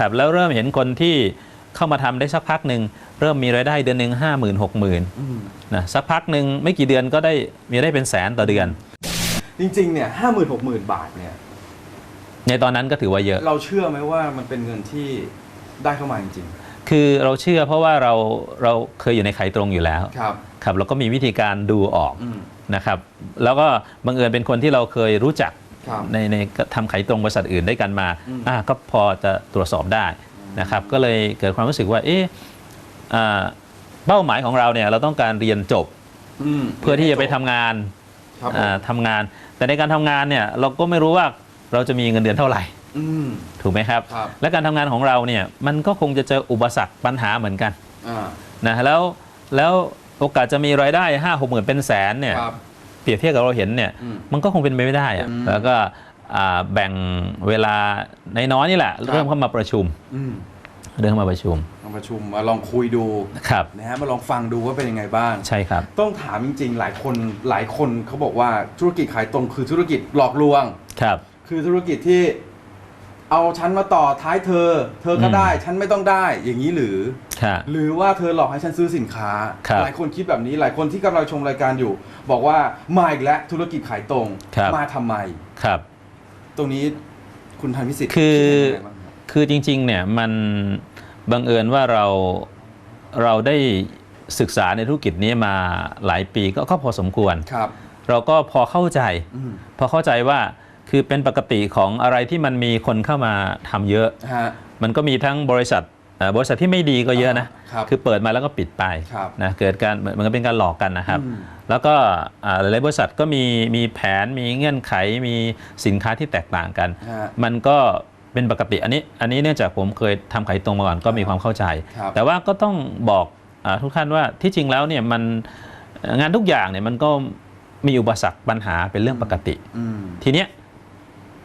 นะครับแล้วเริ่มเห็นคนที่เข้ามาทำได้สักพักหนึ่งเริ่มมีรายได้เดือนหนึ่งห้าหมื่นหกหมื่นอืมนะสักพักหนึ่งไม่กี่เดือนก็ได้มีได้เป็นแสนต่อเดือน จริงๆเนี่ยห้าหมื่นหกหมื่นบาทเนี่ยในตอนนั้นก็ถือว่าเยอะ เราเชื่อไหมว่ามันเป็นเงินที่ได้เข้ามาจริงคือเราเชื่อเพราะว่าเราเราเคยอยู่ในขายตรงอยู่แล้วๆครับครับเราก็มีวิธีการดูออกอืมนะครับ แล้วก็บังเอิญเป็นคนที่เราเคยรู้จักครับ ในในทำขายตรงบริษัทอื่นด้วยกันมาอืมอ่าก็พอจะตรวจสอบได้นะครับก็เลยเกิดความรู้สึกว่าเอ๊ะอ่าเป้าหมายของเราเนี่ยเราต้องการเรียนจบมเพื่อที่จะไปทำงานครับผมอ่าทำงาน แต่ในการทำงานเนี่ยเราก็ไม่รู้ว่าเราจะมีเงินเดือนเท่าไหร่อืมถูกไหมครับครับ และการทำงานของเราเนี่ยมันก็คงจะเจออุปสรรคปัญหาเหมือนกันอ่านะแล้วแล้วโอกาสจะมีรายได้ห้าหกหมื่นเป็นแสนเนี่ยครับ เปรียบเทียบกับเราเห็นเนี่ยอืมมันก็คงเป็นไปไม่ได้อะอืมแล้วก็อ่าแบ่งเวลาในน้อยๆนี่แหละครับเริ่มเข้ามาประชุมอืมเริ่มเข้ามาประชุมมาประชุมมาลองคุยดูครับนะฮะมาลองฟังดูว่าเป็นยังไงบ้างใช่ครับ ต้องถามจริง ๆ หลายคนหลายคนเขาบอกว่าธุรกิจขายตรงคือธุรกิจหลอกลวงครับ คือธุรกิจที่ เอาฉันมาต่อท้ายเธอ เธอก็อืมได้ ฉันไม่ต้องได้อย่างนี้หรือครับหรือว่าเธอหลอกให้ฉันซื้อสินค้า ครับหลายคนคิดแบบนี้หลายคนที่กำลังชมรายการอยู่ บอกว่ามาอีกแล้วธุรกิจขายตรง ครับ มาทำไม ครับ ตรงนี้คุณทันพิสิทธิ์คือ ดยังไงบ้างครับคือจริงๆเนี่ยมันบังเอิญว่าเราเราได้ศึกษาในธุรกิจนี้มาหลายปีก็ก็พอสมควร ครับ เราก็พอเข้าใจ อืม พอเข้าใจว่า คือเป็นปกติของอะไรที่มันมีคนเข้ามาทำเยอะ ฮะ มันก็มีทั้งบริษัทเอ่อบริษัทที่ไม่ดีก็เยอะนะ ครับอเปิดมาแล้วก็ปิดไปครับนะเกิดการมันก็เป็นการหลอกกันนะครับ อืม แล้วก็อ่าหลายๆบริษัทก็มีมีแผนมีเงื่อนไขมีสินค้าที่แตกต่างกัน ฮะ มันก็เป็นปกติอันนี้ อันนี้เนื่องจากผมเคยทำขายตรงมาก่อนก็มีความเข้าใจ ครับ แต่ว่าก็ต้องบอกอาทุกท่านว่าที่จริงแล้วเนี่ยมันเอ่องานทุกอย่างเนี่ยมันก็มีอุปสรรคปัญหาเป็นเรื่องปกติ อืม ทีเนี้ย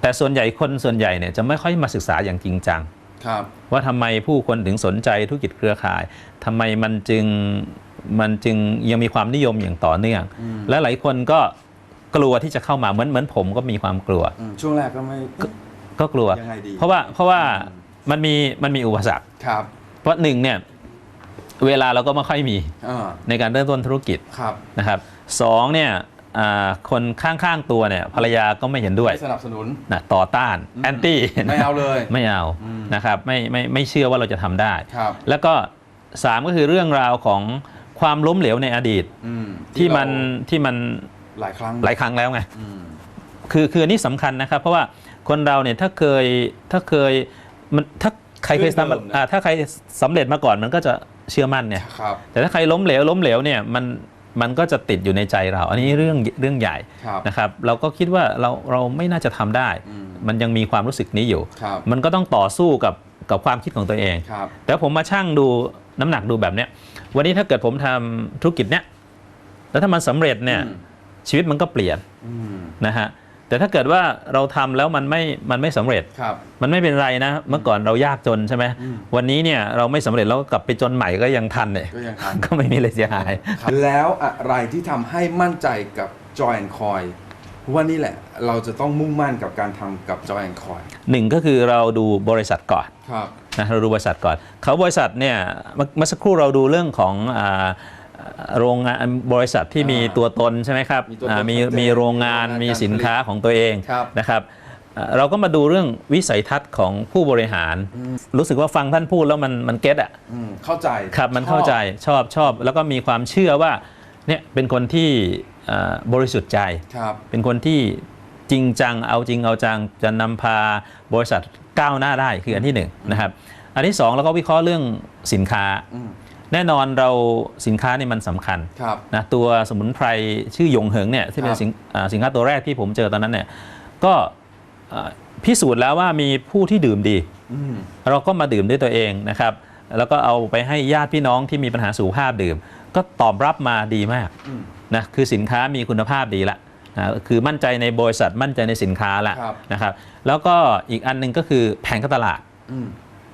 แต่ส่วนใหญ่คนส่วนใหญ่เนี่ยจะไม่ค่อยมาศึกษาอย่างจริงจังครับว่าทำไมผู้คนถึงสนใจธุรกิจเครือข่ายทำไมมันจึงมันจึงยังมีความนิยมอย่างต่อเนื่องอืมและหลายคนก็กลัวที่จะเข้ามาเหมือนเหมือนผมก็มีความกลัวอืมช่วงแรกก็ไม่ก็กลัวยังไงดีเพราะว่าเพราะว่าอืมมันมีมันมีอุปสรรคครับเพราะหนึ่งเนี่ยเวลาเราก็ไม่ค่อยมีอ่าในการเริ่มต้นธุรกิจครับนะครับสองเนี่ยอ่า คนข้างๆตัวเนี่ยภรรยาก็ไม่เห็นด้วยไม่สนับสนุนนะต่อต้านอืมแอนตี้ไม่เอาเลยไม่เอาอืมนะครับไม่ไม่ไม่เชื่อว่าเราจะทำได้ครับแล้วก็สามก็คือเรื่องราวของความล้มเหลวในอดีตอืมที่มันเราที่มันหลายครั้งหลายครั้งแล้วไงอืมคือคืออันนี้สำคัญนะครับ เพราะว่าคนเราเนี่ยถ้าเคยถ้าเคยมันถ้าใครเคยเรื่องเดิมทำนะอ่าถ้าใครสำเร็จมาก่อนมันก็จะเชื่อมั่นเนี่ยครับแต่ถ้าใครล้มเหลวล้มเหลวเนี่ยมัน มันก็จะติดอยู่ในใจเรา อันนี้เรื่องเรื่องใหญ่ครับนะครับเราก็คิดว่าเราเราไม่น่าจะทำได้อืมมันยังมีความรู้สึกนี้อยู่ครับมันก็ต้องต่อสู้กับกับความคิดของตัวเองครับแต่ผมมาชั่งดูน้ำหนักดูแบบเนี้ยวันนี้ถ้าเกิดผมทำธุรกิจเนี้ยแล้วถ้ามันสำเร็จเนี่ยอืมชีวิตมันก็เปลี่ยนอืมนะฮะ แต่ถ้าเกิดว่าเราทำแล้วมันไม่มันไม่สำเร็จครับมันไม่เป็นไรนะ เมื่อก่อนเรายากจนใช่ไหมอืมวันนี้เนี่ยเราไม่สำเร็จแล้วกลับไปจนใหม่ก็ยังทันเนี่ยก็ยังทันก็ไม่มีอะไรเสียหายครับแล้วอะไรที่ทำให้มั่นใจกับ Joy and Coin ว่านี่แหละเราจะต้องมุ่งมั่นกับการทำกับ Joy and Coin หนึ่งก็คือเราดูบริษัทก่อนครับนะเราดูบริษัทก่อนเขาบริษัทเนี่ยเมื่อเมื่อสักครู่เราดูเรื่องของอ่า โรงงานบริษัทที่มีอ่าตัวตนใช่ไหมครับมีตัวตนอ่ามีชัดเจนมีโรงงานโรงงานมีการสินค้าของตัวเองครับ นะครับอ่าเราก็มาดูเรื่องวิสัยทัศน์ของผู้บริหารอืมรู้สึกว่าฟังท่านพูดแล้วมันมันเก็ตอะอืมเข้าใจครับมันเข้าใจชอบชอบ แล้วก็มีความเชื่อว่าเนี่ยเป็นคนที่อ่าบริสุทธิ์ใจ ครับ เป็นคนที่จริงจังเอาจริงเอาจังจะนำพาบริษัทก้าวหน้าได้คืออันที่หนึ่งนะครับ อันที่สองเราก็วิเคราะห์เรื่องสินค้า อืม แน่นอนเราสินค้านี่มันสำคัญครับนะตัวสมุนไพรชื่อหยงเหิงเนี่ยที่เป็ครันบสินอ่าสินค้าตัวแรกที่ผมเจอตอนนั้นเนี่ยก็อ่าพิสูจน์แล้วว่ามีผู้ที่ดื่มดีอืมเราก็มาดื่มด้วยตัวเองนะครับ แล้วก็เอาไปให้ญาติพี่น้องที่มีปัญหาสุขภาพดื่ม ก็ตอบรับมาดีมากอืมนะคือสินค้ามีคุณภาพดีละนะคือมั่นใจในบริษัทมั่นใจในสินค้าละครับนะครับ แล้วก็อีกอันหนึงก็คือแผนการตลาดอืม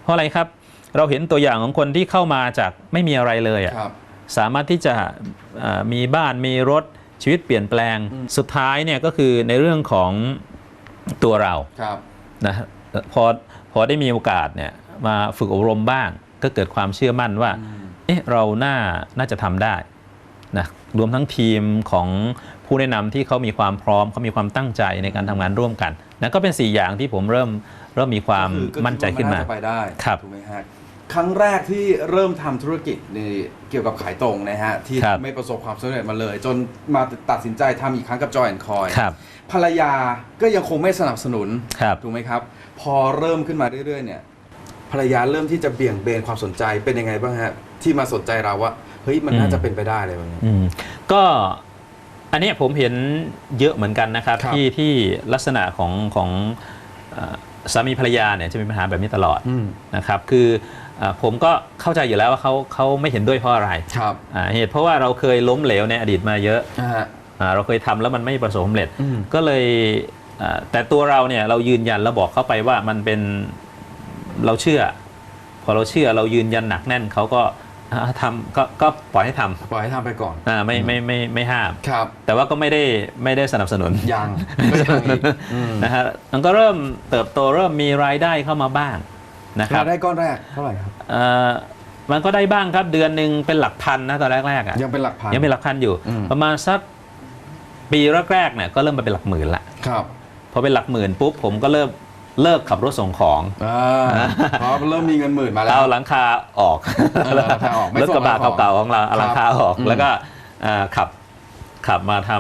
เพราะอะไรครับ เราเห็นตัวอย่างของคนที่เข้ามาจากไม่มีอะไรเลยอะครับสามารถที่จะเอ่อมีบ้านมีรถชีวิตเปลี่ยนแปลงอืมสุดท้ายเนี่ยก็คือในเรื่องของตัวเราครับนะฮะพอพอได้มีโอกาสเนี่ยมาฝึกอบรมบ้าง ก็เกิดความเชื่อมั่นว่าเอ๊ะเราน่าน่าจะทำได้นะรวมทั้งทีมของผู้แนะนำที่เขามีความพร้อมเขามีความตั้งใจในการทำงานร่วมกันนะก็เป็น 4 อย่างที่ผมเริ่มเริ่มมีความก็คือก็มั่นใจขึ้นมาคิดว่จะไปได้ครับถูกไหมฮะ ครั้งแรกที่เริ่มทำธุรกิจในเกี่ยวกับขายตรงนะฮะ ที่ครับ ไม่ประสบความสำเร็จมาเลย จนมาตัดสินใจทำอีกครั้งกับจอยแอนคอยครับภรรยาก็ยังคงไม่สนับสนุน ครับ ถูกไหมครับ พอเริ่มขึ้นมาเรื่อย ๆ เนี่ย ภรรยาเริ่มที่จะเบี่ยงเบนความสนใจเป็นยังไงบ้างฮะ ที่มาสนใจเราว่า เฮ้ยมันน่าจะเป็นไปได้เลยวันนี้ อืมก็อันเนี้ยผมเห็นเยอะเหมือนกันนะครับ ครับที่ที่ลักษณะของของเอ่อสามีภรรยาเนี่ยจะมีปัญหาแบบนี้ตลอดอืม นะครับ คือเอ่อ ผมก็เข้าใจอยู่แล้วว่าเขาเขาไม่เห็นด้วยเพราะอะไรครับอ่าเหตุเพราะว่าเราเคยล้มเหลวในอดีตมาเยอะนะฮะอ่าเราเคยทำแล้วมันไม่ประสบความสำเร็จอืมก็เลยอ่าแต่ตัวเราเนี่ยเรายืนยันแล้วบอกเข้าไปว่ามันเป็นเราเชื่อ พอเราเชื่อเรายืนยันหนักแน่นเขาก็อ่าทำก็ก็ปล่อยให้ทำปล่อยให้ทำไปก่อนอ่าไม่ไม่ไม่ไม่ห้ามครับ แต่ว่าก็ไม่ได้ไม่ได้สนับสนุนยังก็ยังอีกอืมนะฮะมันก็เริ่มเติบโตเริ่มมีรายได้เข้ามาบ้าง นะครับรายได้ก้อนแรกเท่าไหร่ครับเอ่อมันก็ได้บ้างครับเดือนหนึ่งเป็นหลักพันนะตอนแรกๆอะยังเป็นหลักพันยังเป็นหลักพันอยู่อืมประมาณสักปีแรกๆเนี่ยก็เริ่มมาเป็นหลักหมื่นละครับพอเป็นหลักหมื่นปุ๊บผมก็เริ่มเลิกขับรถส่งของอ่าเพราะเริ่มมีเงินหมื่นมาแล้วเอาหลังคาออกเออหลังคาออกไม่รถกระบะส่งของเก่าๆของเราเอาหลังคาออกอืมแล้วก็อ่าขับขับมาท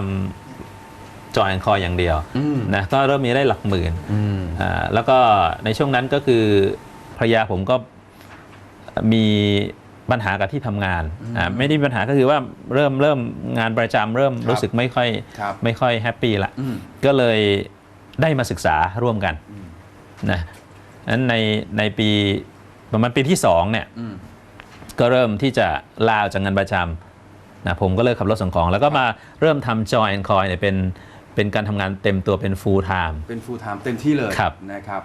ำจอยแอนคอยอย่างเดียวอืมนะก็เริ่มมีได้หลักหมื่นอืมอ่าแล้วก็ในช่วงนั้นก็คือ ภรรยาผมก็มีปัญหากับที่ทำงานอ่าไม่ได้มีปัญหาก็คือว่าเริ่มเริ่มงานประจำเริ่มครับรู้สึกไม่ค่อยครับไม่ค่อยแฮปปี้ละอืมก็เลยได้มาศึกษาร่วมกันอืมนะนั้นในในปีประมาณปีที่สองเนี่ยอืมก็เริ่มที่จะลาออกจากงานประจำนะผมก็เลิกขับรถส่งของ แล้วก็มาเริ่มทำจอยแอนคอยเนี่ยเป็นเป็นการทำงานเต็มตัวเป็น full time เป็น full time เต็มที่เลยครับนะครับ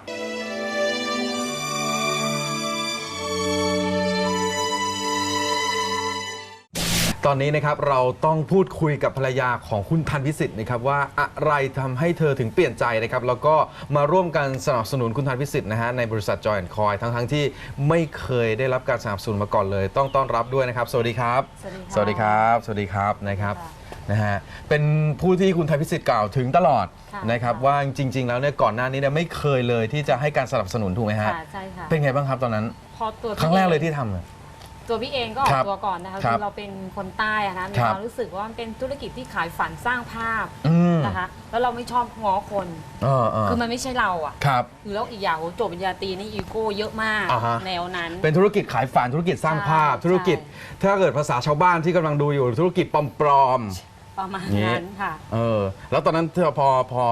ตอนนี้นะครับเราต้องพูดคุยกับภรรยาของคุณทันพิสิทธิ์นะครับว่าอะไรทำให้เธอถึงเปลี่ยนใจนะครับแล้วก็มาร่วมกันสนับสนุนคุณทันพิสิทธิ์นะฮะในบริษัทจอยแอนคอยทั้งทั้งๆที่ไม่เคยได้รับการสนับสนุนมาก่อนเลย ต้องต้อนรับด้วยนะครับ สวัสดีครับ สวัสดีค่ะสวัสดีครับ สวัสดีครับนะครับค่ะนะฮะเป็นผู้ที่คุณทันพิสิทธิ์กล่าวถึงตลอดค่ะ นะครับค่ะว่าจริง ๆ แล้วเนี่ยก่อนหน้านี้เนี่ยไม่เคยเลยที่จะให้การสนับสนุนถูกไหมฮะค่ะใช่ค่ะเป็นไงบ้างครับตอนนั้น พอตัวครั้งแรกเลยที่พี่ทำอะ ตัวพี่เองก็ออครักบตัวก่อนนะคะครับคือเราเป็นคนใต้อะนะมีครับความรู้สึกว่ามันเป็นธุรกิจที่ขายฝันสร้างภาพอืม นะคะแล้วเราไม่ชอบง้อคนเออเออคือมันไม่ใช่เราอะครับแล้วอีกอย่างโหจบปริญญาตรีนี่อีโก้เยอะมากอ่าฮะ แนวนั้น เป็นธุรกิจขายฝันธุรกิจสร้างภาพ ใช่ ธุรกิจถ้าเกิดภาษาชาวบ้านที่กำลังดูอยู่ ธุรกิจปลอมประมาณนี่นั้นค่ะ ๆเออ แล้วตอนนั้นเธอพอพอ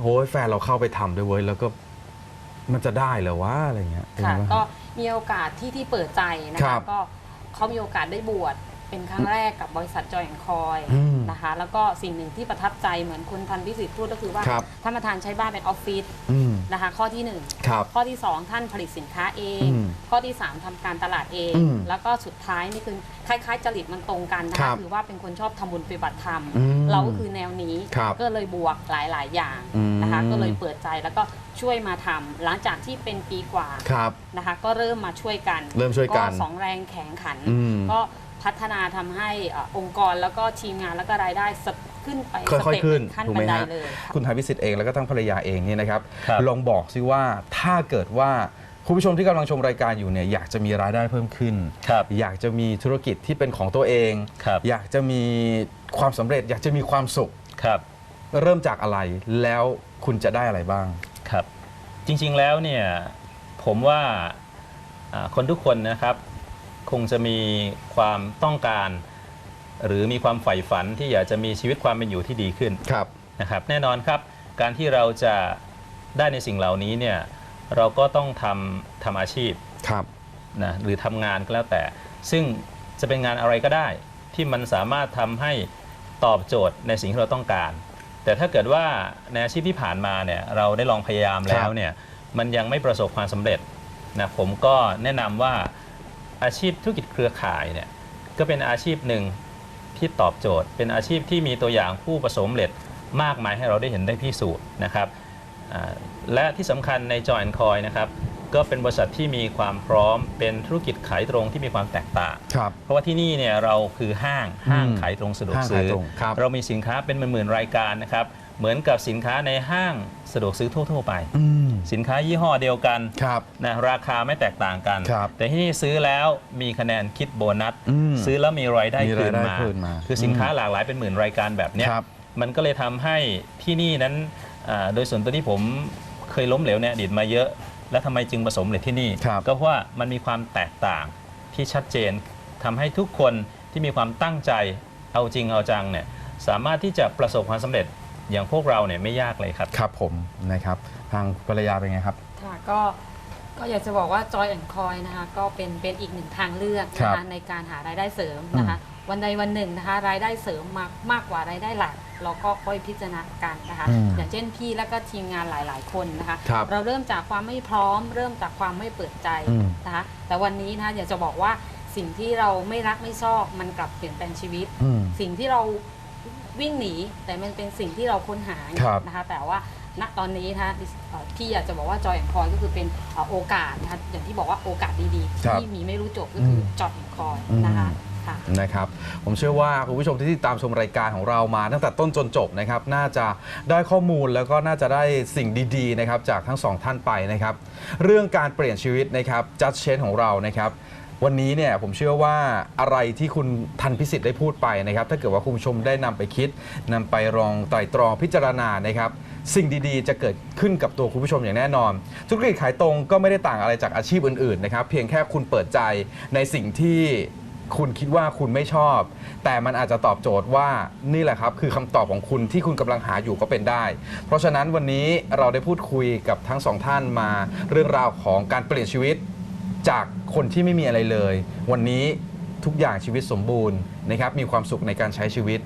โอ้ยแฟนเราเข้าไปทำด้วยเว้ยแล้วก็มันจะได้เหรอวะอะไรเงี้ยเป็นค่ะไงบ้าง ก็ มีโอกาสที่ที่เปิดใจนะครัคะบก็เขามีโอกาสได้บวช เป็นครั้งแรกกับบริษัทจอยแอนคอยอืมนะคะ แล้วก็สิ่งหนึ่งที่ประทับใจเหมือนคุณทันพิสิทธิ์พูดก็คือว่าครับ ท่านประธานใช้บ้านเป็นออฟฟิศอืม นะคะ ข้อที่หนึ่งครับ ข้อที่2ท่านผลิตสินค้าเอง อืมข้อที่3ทำการตลาดเอง อืมแล้วก็สุดท้ายนี่คือคล้ายๆจริตมันตรงกันนะครัคะบคือว่าเป็นคนชอบทำบุญปฏิบัติธรรม อืมเราก็คือแนวนี้ครับก็เลยบวกหลายๆ อย่างอืมนะคะก็เลยเปิดใจแล้วก็ช่วยมาทำหลังจากที่เป็นปีกว่า ครับ นะคะก็เริ่มมาช่วยกันเริ่มช่วยกันสองแรงแข็งขัน อืมก็ พัฒนาทำให้เอ่อองค์กรแล้วก็ทีมงานแล้วก็รายได้สเต็ปขึ้นไปค่อยๆขึ้นสเต็ปขั้นถูกบัไหมนไดฮะเลยค่ะคุณทายพิสิทธิ์เองแล้วก็ทั้งภรรยาเองเนี่ยนะครับครับลองบอกซิว่าถ้าเกิดว่าคุณผู้ชมที่กำลังชมรายการอยู่เนี่ยอยากจะมีรายได้เพิ่มขึ้นครับอยากจะมีธุรกิจที่เป็นของตัวเองครับอยากจะมีความสำเร็จ อยากจะมีความสุขครับ เริ่มจากอะไรแล้วคุณจะได้อะไรบ้างครับ จริงๆแล้วเนี่ยผมว่าอ่าคนทุกคนนะครับ คงจะมีความต้องการ หรือมีความใฝ่ฝันที่อยากจะมีชีวิตความเป็นอยู่ที่ดีขึ้นครับนะครับแน่นอนครับ การที่เราจะได้ในสิ่งเหล่านี้เนี่ยเราก็ต้องทำทำอาชีพครับนะหรือทำงานก็แล้วแต่ ซึ่งจะเป็นงานอะไรก็ได้ ที่มันสามารถทำให้ตอบโจทย์ในสิ่งที่เราต้องการ แต่ถ้าเกิดว่าในอาชีพที่ผ่านมาเนี่ยเราได้ลองพยายามแล้วเนี่ยมันยังไม่ประสบความสำเร็จนะผมก็แนะนำว่า อาชีพธุรกิจเครือข่ายเนี่ยก็เป็นอาชีพหนึ่งที่ตอบโจทย์ เป็นอาชีพที่มีตัวอย่างผู้ประสบความสำเร็จมากมายให้เราได้เห็นได้พิสูจน์นะครับอ่าและที่สำคัญในจอยแอนคอยนะครับก็เป็นบริษัทที่มีความพร้อมเป็นธุรกิจขายตรงที่มีความแตกต่างครับเพราะว่าที่นี่เนี่ยเราคือห้างห้างขายตรงสะดวกห้างซื้ขายอตรงครับเรามีสินค้าเป็นหมื่นๆรายการนะครับ เหมือนกับสินค้าในห้างสะดวกซื้อทั่ว ๆ ไป อืม สินค้ายี่ห้อเดียวกันครับนะราคาไม่แตกต่างกัน ครับแต่ที่นี่ซื้อแล้วมีคะแนนคิดโบนัส อืมซื้อแล้วมีรายได้มีคืรายนได้มาคืนมาคือสินค้าหลากหลายเป็นหมื่นรายการแบบเนี้ยครับมันก็เลยทำให้ที่นี่นั้นอ่าโดยส่วนตัวที่ผมเคยล้มเหลวในอดีตมาเยอะ แล้วทำไมจึงประสบเหร็จที่นี่ ครับ ก็เพราะว่ามันมีความแตกต่างที่ชัดเจนทำให้ทุกคนที่มีความตั้งใจเอาจริงเอาจังเนี่ยสามารถที่จะประสบความสำเร็จ อย่างพวกเราเนี่ยไม่ยากเลยครับ ครับผมนะครับ ทางภรรยาเป็นไงครับ ค่ะก็ก็อยากจะบอกว่า Joy and Coin นะคะก็เป็นเป็นอีกหนึ่งทางเลือกครันะบคะในการหารายได้เสริมนะคะ วันใดวันหนึ่งนะคะ รายได้เสริมมากมากกว่ารายได้หลัก เราก็ค่อยพิจารณากันนะคะ อืมอย่างเช่นพี่และก็ทีมงานหลาย ๆ คนนะคะ ครับเราเริ่มจากความไม่พร้อม เริ่มจากความไม่เปิดใจอืม นะคะ แต่วันนี้นะคะอยากจะบอกว่าสิ่งที่เราไม่รักไม่ชอบมันกลับเปลี่ยนแปลงชีวิต อืม สิ่งที่เรา วิ่งหนี แต่มันเป็นสิ่งที่เราค้นหาครับนะคะแต่ว่าณตอนนี้นะคะดิเอ่อพี่อยากจะบอกว่าจอยแอนคอยก็คือเป็นเอ่อโอกาสนะคะอย่างที่บอกว่าโอกาสดีๆครับที่มีไม่รู้จบก็คืออมจอยแอนคอยอืมนะคะค่ะนะครับผมเชื่อว่าคุณผู้ชมที่ติดตามชมรายการของเรามาตั้งแต่ต้นจนจบนะครับน่าจะได้ข้อมูลแล้วก็น่าจะได้สิ่งดีๆนะครับจากทั้งสองท่านไปนะครับเรื่องการเปลี่ยนชีวิตนะครับจัดเชนของเรานะครับ วันนี้เนี่ยผมเชื่อว่าอะไรที่คุณทันพิสิทธิ์ได้พูดไปนะครับ ถ้าเกิดว่าคุณผู้ชมได้นำไปคิดนำไปลองไตรตรองพิจารณานะครับ สิ่งดีๆ จะเกิดขึ้นกับตัวคุณผู้ชมอย่างแน่นอน ธุรกิจขายตรงก็ไม่ได้ต่างอะไรจากอาชีพอื่นๆนะครับเพียงแค่คุณเปิดใจในสิ่งที่คุณคิดว่าคุณไม่ชอบ แต่มันอาจจะตอบโจทย์ว่านี่แหละครับ คือคำตอบของคุณที่คุณกำลังหาอยู่ก็เป็นได้ เพราะฉะนั้นวันนี้เราได้พูดคุยกับทั้งสองท่านมาเรื่องราวของการเปลี่ยนชีวิต จากคนที่ไม่มีอะไรเลย วันนี้ทุกอย่างชีวิตสมบูรณ์นะครับมีความสุขในการใช้ชีวิต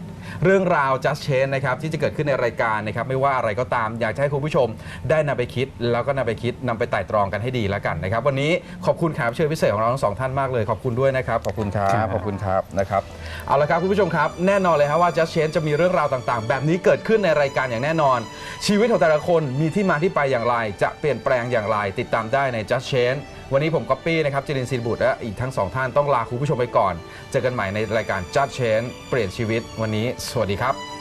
เรื่องราว just change นะครับที่จะเกิดขึ้นในรายการนะครับไม่ว่าอะไรก็ตามอยากจะให้คุณผู้ชม ได้นำไปคิดแล้วก็นำไปคิดนำไปไต่ตรองกันให้ดีแล้วกันนะครับ วันนี้ขอบคุณแขกรับเชิญพิเศษของเราทั้งสองท่านมากเลยขอบคุณด้วยนะครับขอบคุณครับ ขอบคุณครับนะครับเอาละครับคุณผู้ชมครับแน่นอนเลยครับว่า just change จะมีเรื่องราวต่างๆ แบบนี้เกิดขึ้นในรายการอย่างแน่นอน ชีวิตของแต่ละคนมีที่มาที่ไปอย่างไร จะเปลี่ยนแปลงอย่างไร ติดตามได้ใน just change วันนี้ผมก๊อปปี้นะครับจิรินทร์ศิลบุตรและอีกทั้งสองท่านต้องลาคุณผู้ชมไปก่อน เจอกันใหม่ในรายการ Just Change เปลี่ยนชีวิตวันนี้สวัสดีครับ